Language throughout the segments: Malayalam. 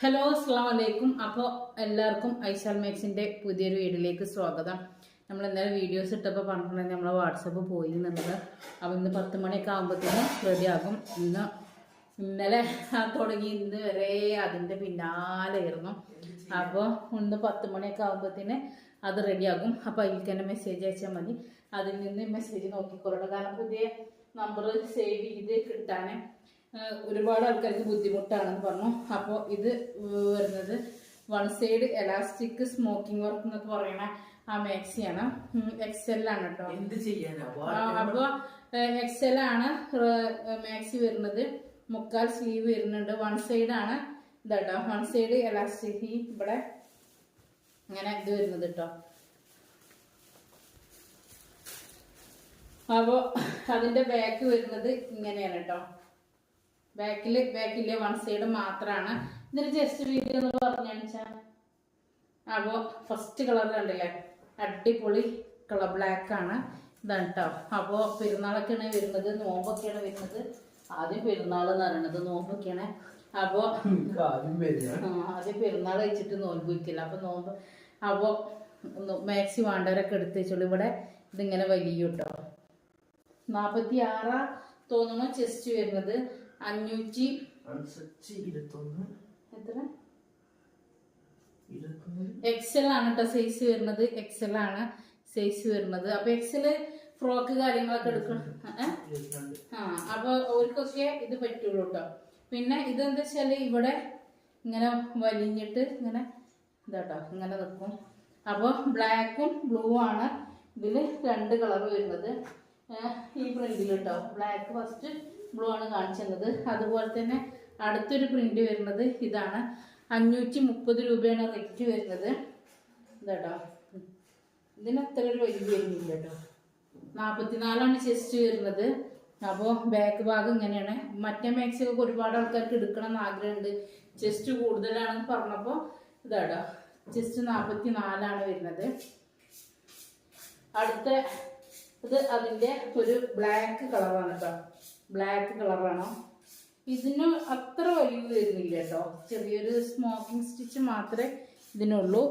ഹലോ അസ്സാം വലൈക്കും അപ്പോൾ എല്ലാവർക്കും ഐശാൽ മാക്സിന്റെ പുതിയൊരു വീഡിയോയിലേക്ക് സ്വാഗതം. നമ്മൾ എന്തായാലും വീഡിയോസ് ഇട്ടപ്പോൾ പറഞ്ഞിട്ടുണ്ടെങ്കിൽ നമ്മളെ വാട്സപ്പ് പോയി എന്നുള്ളത്. അപ്പോൾ ഇന്ന് പത്ത് മണിയൊക്കെ ആകുമ്പോഴത്തേക്കും റെഡിയാകും ഇന്ന് ഇന്നലെ തുടങ്ങി ഇന്ന് വരെ അതിന്റെ പിന്നാലെയായിരുന്നു അപ്പോൾ ഇന്ന് പത്ത് മണിയൊക്കെ ആകുമ്പോഴത്തേന് അത് റെഡിയാകും അപ്പോൾ അതിലേക്ക് തന്നെ മെസ്സേജ് അയച്ചാൽ മതി. അതിൽ നിന്ന് മെസ്സേജ് നോക്കിക്കൊള്ളണം. കാരണം പുതിയ നമ്പർ സേവ് ചെയ്ത് കിട്ടാൻ ഏഹ് ഒരുപാട് ആൾക്കാർക്ക് ബുദ്ധിമുട്ടാണെന്ന് പറഞ്ഞു. അപ്പോൾ ഇത് വരുന്നത് one side elastic smocking work എന്നൊക്കെ പറയുന്ന ആ മാക്സിയാണ്. എക്സെൽ ആണ് കേട്ടോ എന്ത് അപ്പോൾ അപ്പൊ എക്സെൽ ആണ് മാക്സി വരുന്നത്. മുക്കാൽ സ്ലീവ് വരുന്നുണ്ട്. വൺ സൈഡ് ആണ് ഇതാട്ടോ വൺ സൈഡ് എലാസ്റ്റിക് ഇവിടെ ഇങ്ങനെ ഇത് വരുന്നത് കേട്ടോ അപ്പോ അതിന്റെ ബാക്ക് വരുന്നത് ഇങ്ങനെയാണ് കേട്ടോ ബാക്കിൽ ബാക്കിലെ വൺ സൈഡ് മാത്രമാണ് ഇതിന് ജസ്റ്റ് വീഡിയോ എന്ന് പറഞ്ഞാ അപ്പോൾ ഫസ്റ്റ് കളർ കണ്ടില്ലേ? അടിപൊളി കളർ ബ്ലാക്ക് ആണ്. ഇതാണ് കേട്ടോ അപ്പോൾ പെരുന്നാളൊക്കെയാണ് വരുന്നത് നോമ്പൊക്കെയാണ് വരുന്നത്. ആദ്യം പെരുന്നാൾ എന്ന് പറയുന്നത് നോമ്പൊക്കെയാണ്. അപ്പോ ആദ്യം പെരുന്നാൾ. കഴിച്ചിട്ട് നോമ്പ് വയ്ക്കില്ല അപ്പൊ നോമ്പ് അപ്പോ മാക്സി വേണ്ടവരൊക്കെ എടുത്ത് വെച്ചോളൂ. ഇവിടെ ഇതിങ്ങനെ വലിയ കേട്ടോ നാപ്പത്തി ആറാ തോന്നുന്നു ചെസ്റ്റ് വരുന്നത്. അഞ്ഞൂറ്റി എത്ര? എക്സൽ ആണ് കേട്ടോ സൈസ് വരുന്നത്. എക്സൽ ആണ് സൈസ് വരുന്നത്. അപ്പൊ എക്സൽ ഫ്രോക്ക് കാര്യങ്ങളൊക്കെ എടുക്കണം. ആ അപ്പൊ അവർക്കൊക്കെ ഇത് പറ്റുള്ളൂ കേട്ടോ പിന്നെ ഇതെന്താ വെച്ചാൽ ഇവിടെ ഇങ്ങനെ വലിഞ്ഞിട്ട് ഇങ്ങനെ ഇതാട്ടോ ഇങ്ങനെ നിൽക്കും അപ്പോൾ ബ്ലാക്കും ബ്ലൂ ആണ് ഇതിൽ രണ്ട് കളർ വരുന്നത്. ഈ പ്രിന്റിൽ കേട്ടോ ബ്ലാക്ക് ഫസ്റ്റ് ബ്ലൂ ആണ് കാണിച്ചത് അതുപോലെ തന്നെ അടുത്തൊരു പ്രിന്റ് വരുന്നത് ഇതാണ്. അഞ്ഞൂറ്റി മുപ്പത് രൂപയാണ് റേറ്റ് വരുന്നത്. ഇതാട്ടോ. ഇതിന് അത്ര ഒരു വലിയ വരുന്നില്ല കേട്ടോ. നാൽപ്പത്തിനാലാണ് ചെസ്റ്റ് വരുന്നത്. അപ്പോൾ ബാക്ക് ഭാഗം ഇങ്ങനെയാണ്. മറ്റേ മാക്സി ഒക്കെ ഒരുപാട് ആൾക്കാർക്ക് എടുക്കണം എന്ന് ആഗ്രഹമുണ്ട്. ചെസ്റ്റ് കൂടുതലാണെന്ന് പറഞ്ഞപ്പോൾ ഇതാട്ടോ. ചെസ്റ്റ് നാൽപ്പത്തി നാലാണ് വരുന്നത്. അടുത്ത ഇത് അതിന്റെ ഒരു ബ്ലാക്ക് കളറാണ് കേട്ടോ. ബ്ലാക്ക് കളറാണ് ഇതിന് അത്ര വലിയ വരുന്നില്ല കേട്ടോ. ചെറിയൊരു സ്മോക്കിംഗ് സ്റ്റിച്ച് മാത്രമേ ഇതിനുള്ളൂ.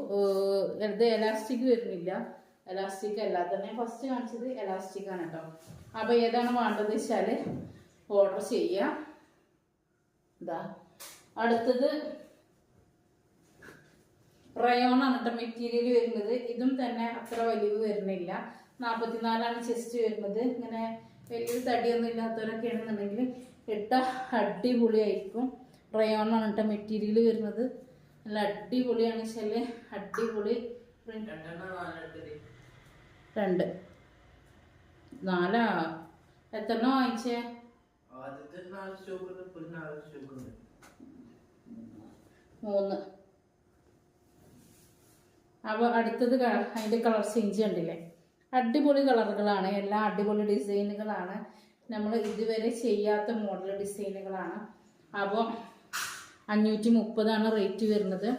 ഇത് എലാസ്റ്റിക് വരുന്നില്ല. എലാസ്റ്റിക് അല്ല. തന്നെ ഫസ്റ്റ് കാണിച്ചത്. എലാസ്റ്റിക് ആണ് കേട്ടോ. അപ്പോൾ ഏതാണ് വേണ്ടത് വെച്ചാൽ ഓർഡർ ചെയ്യാം. ഇതാ അടുത്തത് റയോൺ ആണ് കേട്ടോ മെറ്റീരിയൽ വരുന്നത്. ഇതും തന്നെ അത്ര വലിയ വരുന്നില്ല. നാൽപ്പത്തിനാലാണ് ചെസ്റ്റ് വരുന്നത്. ഇങ്ങനെ വലിയ തടിയൊന്നും ഇല്ലാത്തവരൊക്കെ ആണെന്നുണ്ടെങ്കിൽ ഇട്ട അടിപൊളിയായിരിക്കും. റയോൺ ആണ് കേട്ടോ മെറ്റീരിയൽ വരുന്നത്. നല്ല അടിപൊളിയാണ് വെച്ചാൽ അടിപൊളി. രണ്ട്. നാലാ? എത്രണ്ണം വാങ്ങിച്ചേ? മൂന്ന്. അപ്പോൾ അടുത്തത് അതിന്റെ കളർ ചേഞ്ച് കണ്ടില്ലേ? അടിപൊളി കളറുകളാണ് എല്ലാ അടിപൊളി ഡിസൈനുകളാണ്. നമ്മൾ ഇതുവരെ ചെയ്യാത്ത മോഡൽ ഡിസൈനുകളാണ്. അപ്പോൾ അഞ്ഞൂറ്റി മുപ്പതാണ് റേറ്റ് വരുന്നത്.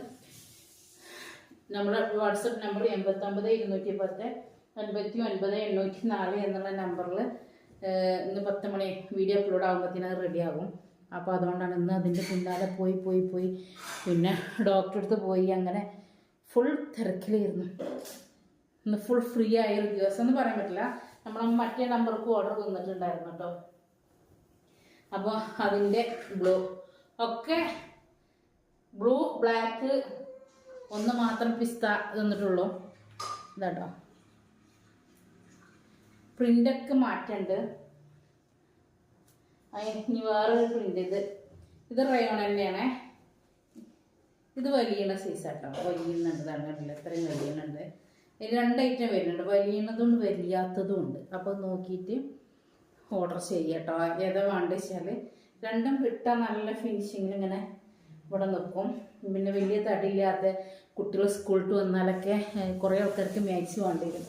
നമ്മുടെ വാട്സപ്പ് നമ്പർ എൺപത്തൊമ്പത് ഇരുന്നൂറ്റി പത്ത് അൻപത്തി ഒൻപത് എണ്ണൂറ്റി നാല് എന്നുള്ള നമ്പറിൽ ഇന്ന് പത്ത് മണി വീഡിയോ അപ്ലോഡ് ആകുമ്പോഴത്തേന് റെഡിയാകും അപ്പോൾ അതുകൊണ്ടാണ് ഇന്ന് അതിന്റെ പിന്നാലെ പോയി പോയി പോയി. പിന്നെ ഡോക്ടറെ അടുത്ത് പോയി അങ്ങനെ ഫുൾ തിരക്കിലായിരുന്നു. ഇന്ന് ഫുൾ ഫ്രീ ആയ ഒരു ദിവസം എന്ന് പറയാൻ പറ്റില്ല. നമ്മൾ മറ്റേ നമ്പർക്ക് ഓർഡർ തന്നിട്ടുണ്ടായിരുന്നു കേട്ടോ അപ്പോൾ അതിന്റെ ബ്ലൂ ഒക്കെ ബ്ലൂ ബ്ലാക്ക് ഒന്ന് മാത്രം പിസ്ത തന്നിട്ടുള്ളൂ. ഇതാട്ടോ. പ്രിന്റൊക്കെ മാറ്റുണ്ട്. അതിന് ഇനി വേറൊരു പ്രിന്റ് ഇത്. ഇത് റയോൺ തന്നെയാണേ. ഇത് വലിയ സൈസ് ആട്ടോ. വലിയ ഇത്രയും വലിയുന്നുണ്ട് രണ്ട് ഐറ്റം വരുന്നുണ്ട്. വലിയതും വലിയാത്തതും ഉണ്ട് അപ്പോൾ നോക്കിയിട്ട് ഓർഡർ ചെയ്യട്ടോ. ഏതാ വേണ്ടെന്ന് വെച്ചാൽ രണ്ടും കിട്ടാൻ നല്ല ഫിനിഷിങ്ങിൽ ഇങ്ങനെ ഇവിടെ നിൽക്കും പിന്നെ വലിയ തടിയില്ലാത്ത കുട്ടികൾ സ്കൂളിൽ വന്നാലൊക്കെ കുറേ ആൾക്കാർക്ക് മാക്സ് വേണ്ടി വരും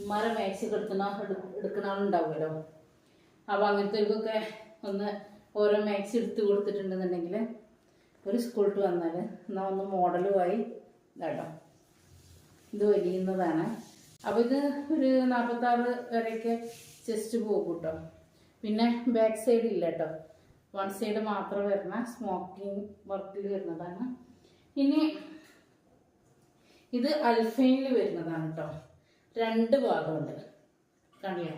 ഉമ്മാരെ മാക്സ് എടുക്കുന്ന എടുക്കുന്ന ആളുണ്ടാവുമല്ലോ. അപ്പോൾ അങ്ങനത്തേക്കൊക്കെ ഒന്ന് ഓരോ മാക്സ് എടുത്ത് കൊടുത്തിട്ടുണ്ടെന്നുണ്ടെങ്കിൽ ഒരു സ്കൂളിൽ വന്നാൽ എന്നാൽ ഒന്ന് മോഡലുമായി ഇതാട്ടോ. ഇത് വലിയുന്നതാണ്. അപ്പോൾ ഇത് ഒരു നാൽപ്പത്താറ് വരെയൊക്കെ ചെസ്റ്റ് പോകും കേട്ടോ പിന്നെ ബാക്ക് സൈഡ് ഇല്ല കേട്ടോ. വൺ സൈഡ് മാത്രം വരുന്ന സ്മോക്കിംഗ് വർക്കിൽ വരുന്നതാണ്. ഇനി ഇത് അൽഫൈനിൽ വരുന്നതാണ് കേട്ടോ. രണ്ട് ഭാഗമുണ്ട്. കണ്ടില്ലേ?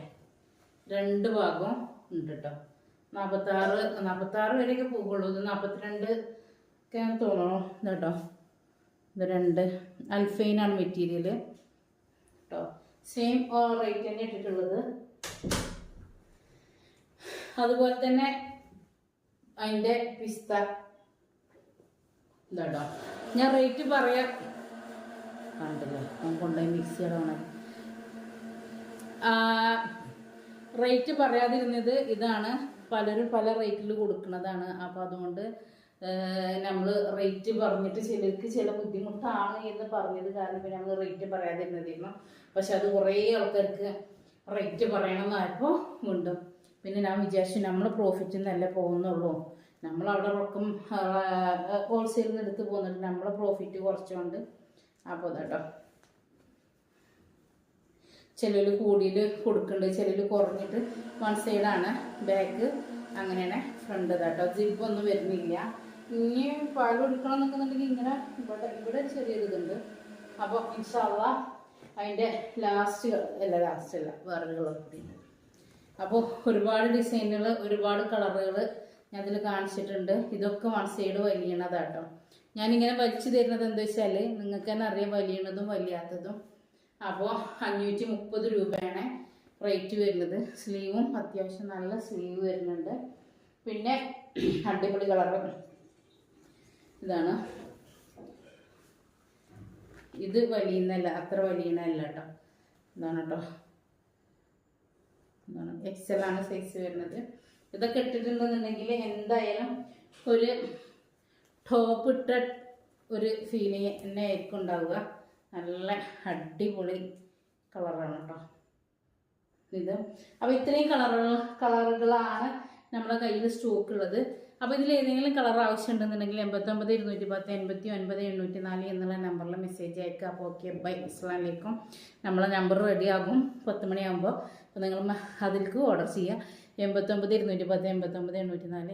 രണ്ട് ഭാഗം ഉണ്ട് കേട്ടോ. നാൽപ്പത്താറ് നാൽപ്പത്താറ് വരെയൊക്കെ പോകുള്ളൂ ഇത് നാൽപ്പത്തിരണ്ട് ഒക്കെ തോന്നണോ ഇതാട്ടോ ഇത് രണ്ട്. അൽഫൈനാണ് മെറ്റീരിയൽ കേട്ടോ സെയിം റേറ്റ് തന്നെ ഇട്ടിട്ടുള്ളത്. അതുപോലെ തന്നെ അതിന്റെ പിസ്ത. ഇതാട്ടോ ഞാൻ റേറ്റ് പറയാം. കണ്ടില്ലേ? ഞാൻ കൊണ്ടുപോയി മിക്സ് ചെയ്യണം റേറ്റ് പറയാതിരുന്നത് ഇതാണ്. പലരും പല റേറ്റിൽ കൊടുക്കുന്നതാണ്. അപ്പോൾ അതുകൊണ്ട് നമ്മൾ റേറ്റ് പറഞ്ഞിട്ട് ചിലർക്ക് ചില ബുദ്ധിമുട്ടാണ് എന്ന് പറഞ്ഞത് കാരണം പിന്നെ നമ്മൾ റേറ്റ് പറയാതിരുന്നതായിരുന്നു പക്ഷെ അത് കുറേ ആൾക്കാർക്ക് റേറ്റ് പറയണമെന്നായപ്പോൾ ഉണ്ട് പിന്നെ ഞാൻ വിചാരിച്ചു നമ്മൾ പ്രോഫിറ്റ് നല്ല പോകുന്നുള്ളൂ. നമ്മൾ അവിടെ റൊക്കം ഹോൾസെയിൽ നിന്ന് എടുത്ത് പോകുന്നുണ്ട്. നമ്മളെ പ്രോഫിറ്റ് കുറച്ചുകൊണ്ട്. അപ്പോൾ കേട്ടോ ചിലർ കൂടിയിൽ കൊടുക്കുന്നുണ്ട് ചിലർ കുറഞ്ഞിട്ട് വൺ സൈഡാണ് ബാക്ക് അങ്ങനെയാണ് ഫ്രണ്ട് കേട്ടോ ജിപ്പൊന്നും വരുന്നില്ല. ഇനി പാൽ കൊടുക്കണം എന്നൊക്കെന്നുണ്ടെങ്കിൽ ഇങ്ങനെ ഇവിടെ ഇവിടെ ചെറിയൊരിതുണ്ട് അപ്പോൾ ഇൻഷാല്ല അതിന്റെ ലാസ്റ്റ് അല്ല ലാസ്റ്റ് അല്ല വേറൊരു കളർ കൂടിയുണ്ട് അപ്പോൾ ഒരുപാട് ഡിസൈനുകൾ ഒരുപാട് കളറുകൾ ഞാൻ അതിൽ കാണിച്ചിട്ടുണ്ട്. ഇതൊക്കെ വൺ സൈഡ് വലിയണതാട്ടോ. ഞാനിങ്ങനെ വലിച്ചു തരുന്നത് എന്താ വെച്ചാൽ നിങ്ങൾക്ക് തന്നെ അറിയാം വലിയണതും വലിയാത്തതും. അപ്പോൾ അഞ്ഞൂറ്റി മുപ്പത് രൂപയാണ് റേറ്റ് വരുന്നത്. സ്ലീവും അത്യാവശ്യം നല്ല സ്ലീവ് വരുന്നുണ്ട്. പിന്നെ അടിപൊളി കളറ് ഇതാണ്. ഇത് വലിയുന്നല്ല അത്ര വലിയണല്ല കേട്ടോ. ഇതാണ് കേട്ടോ. എൽ ആണ് സൈസ് വരുന്നത്. ഇതൊക്കെ ഇട്ടിട്ടുണ്ടെന്നുണ്ടെങ്കിൽ എന്തായാലും ഒരു ടോപ്പ് ഇട്ട ഒരു ഫീലിംഗ് തന്നെ ആയിരിക്കും ഉണ്ടാവുക. നല്ല അടിപൊളി കളറാണ് കേട്ടോ. ഇത്. അപ്പോൾ ഇത്രയും കളറുകൾ കളറുകളാണ് നമ്മുടെ കയ്യിൽ സ്റ്റോക്ക് ഉള്ളത്. അപ്പോൾ ഇതിൽ ഏതെങ്കിലും കളർ ആവശ്യമുണ്ടെന്നുണ്ടെങ്കിൽ എൺപത്തൊമ്പത് ഇരുന്നൂറ്റി പത്ത് എൺപത്തി ഒൻപത് എണ്ണൂറ്റി നാല് എന്നുള്ള നമ്പറിൽ മെസ്സേജ് അയക്കുക അപ്പോൾ ഓക്കെ ബൈ അസ്ലാമലൈക്കും നമ്മളെ നമ്പർ റെഡിയാകും പത്ത് മണിയാകുമ്പോൾ അപ്പോൾ നിങ്ങൾ അതിലേക്ക് ഓർഡർ ചെയ്യുക എൺപത്തൊമ്പത് ഇരുന്നൂറ്റി പത്ത് എൺപത്തൊമ്പത് എണ്ണൂറ്റി നാല്